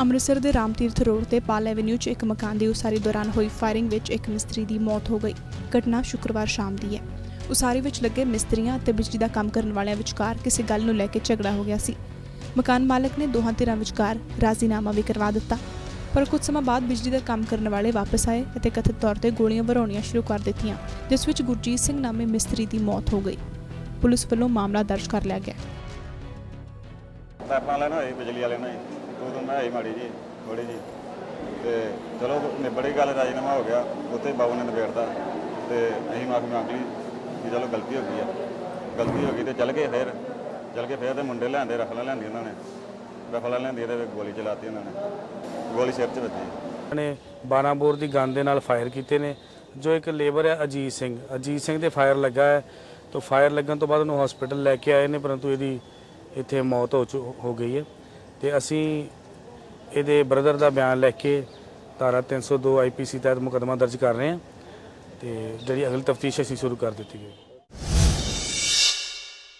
ਅੰਮ੍ਰਿਤਸਰ ਦੇ ਰਾਮ ਤੀਰਥ ਰੋਡ ਤੇ ਪਾਲ ਐਵੇਨਿਊ 'ਚ ਇੱਕ ਮਕਾਨ ਦੀ ਉਸਾਰੀ ਦੌਰਾਨ ਹੋਈ ਫਾਇਰਿੰਗ ਵਿੱਚ ਇੱਕ ਮਿਸਤਰੀ ਦੀ ਮੌਤ ਹੋ ਗਈ। ਘਟਨਾ ਸ਼ੁੱਕਰਵਾਰ ਸ਼ਾਮ ਦੀ ਹੈ। ਉਸਾਰੀ ਵਿੱਚ ਲੱਗੇ ਮਿਸਤਰੀਆਂ ਅਤੇ ਬਿਜਲੀ ਦਾ ਕੰਮ ਕਰਨ ਵਾਲਿਆਂ ਵਿਚਕਾਰ ਕਿਸੇ ਗੱਲ ਨੂੰ ਲੈ ਕੇ ਝਗੜਾ ਹੋ ਗਿਆ ਸੀ। ਮਕਾਨ ਮਾਲਕ ਨੇ ਦੋਹਾਂ ਧਿਰਾਂ ਵਿਚਕਾਰ ਰਾਜ਼ੀਨਾਮਾ ਵੀ ਕਰਵਾ ਦਿੱਤਾ। ਪਰ ਕੁਝ ਸਮਾਂ ਬਾਅਦ ਬਿਜਲੀ ਦਾ ਕੰਮ ਕਰਨ ਵਾਲੇ ਵਾਪਸ ਆਏ ਅਤੇ ਕਥਿਤ ਤੌਰ ਤੇ ਗੋਲੀਆਂ ਵਰਾਉਣੀਆਂ ਸ਼ੁਰੂ ਕਰ ਦਿੱਤੀਆਂ, ਜਿਸ ਵਿੱਚ ਗੁਰਜੀਤ ਸਿੰਘ ਨਾਮੇ ਮਿਸਤਰੀ ਦੀ ਮੌਤ ਹੋ ਗਈ। ਪੁਲਿਸ ਵੱਲੋਂ ਮਾਮਲਾ ਦਰਜ ਕਰ ਲਿਆ ਗਿਆ। ਪਾਈਪਾਂ ਵਾਲੇ ਨਾਲ ਬਿਜਲੀ ਵਾਲੇ ਨਾਲ ਉਦੋਂ ਮੈਂ ਆਈ ਮਾੜੀ ਜੀ ਥੋੜੀ ਜੀ। ਤੇ ਚਲੋ ਨਿਬੜੀ ਗੱਲ ਰਾਜੀਨਾਮਾ ਹੋ ਗਿਆ, ਉੱਥੇ ਬਾਬੂ ਨੇ ਨਿਬੇੜਦਾ ਤੇ ਅਸੀਂ ਮਾਫੀ ਮੰਗ ਲਈ ਕਿ ਚਲੋ ਗਲਤੀ ਹੋ ਗਈ ਆ। ਗਲਤੀ ਹੋ ਗਈ ਤੇ ਚੱਲ ਗਏ ਫਿਰ। ਚੱਲ ਕੇ ਫਿਰ ਤੇ ਮੁੰਡੇ ਲਿਆਂਦੇ, ਰਫਲਾਂ ਲਿਆਂਦੀ ਉਹਨਾਂ ਨੇ। ਰਫਲਾਂ ਲਿਆਂਦੀ ਤੇ ਗੋਲੀ ਚਲਾਤੀ ਉਹਨਾਂ ਨੇ। ਗੋਲੀ ਸਿਰ 'ਚ ਵੱਜੀ। ਨੇ 12 ਬੋਰ ਦੀ ਗਨ ਦੇ ਨਾਲ ਫਾਇਰ ਕੀਤੇ ਨੇ। ਜੋ ਇੱਕ ਲੇਬਰ ਹੈ, ਅਜੀਤ ਸਿੰਘ। ਅਜੀਤ ਸਿੰਘ ਦੇ ਫਾਇਰ ਲੱਗਾ ਹੈ। ਤਾਂ ਫਾਇਰ ਲੱਗਣ ਤੋਂ ਬਾਅਦ ਉਹਨੂੰ ਹਸਪੀਟਲ ਲੈ ਕੇ ਆਏ ਨੇ, ਪਰੰਤੂ ਇਹਦੀ ਇੱਥੇ ਮੌਤ ਹੋ ਚੁ- ਹੋ ਗਈ ਹੈ। ਤੇ ਅਸੀਂ ਇਹਦੇ ਬ੍ਰਦਰ ਦਾ ਬਿਆਨ ਲੈ ਕੇ ਧਾਰਾ 302 ਆਈਪੀਸੀ ਤਹਿਤ ਮੁਕੱਦਮਾ ਦਰਜ ਕਰ ਰਹੇ ਹਾਂ ਤੇ ਜਿਹੜੀ ਅਗਲੀ ਤਫਤੀਸ਼ ਅਸੀਂ ਸ਼ੁਰੂ ਕਰ ਦਿੱਤੀ ਗਈ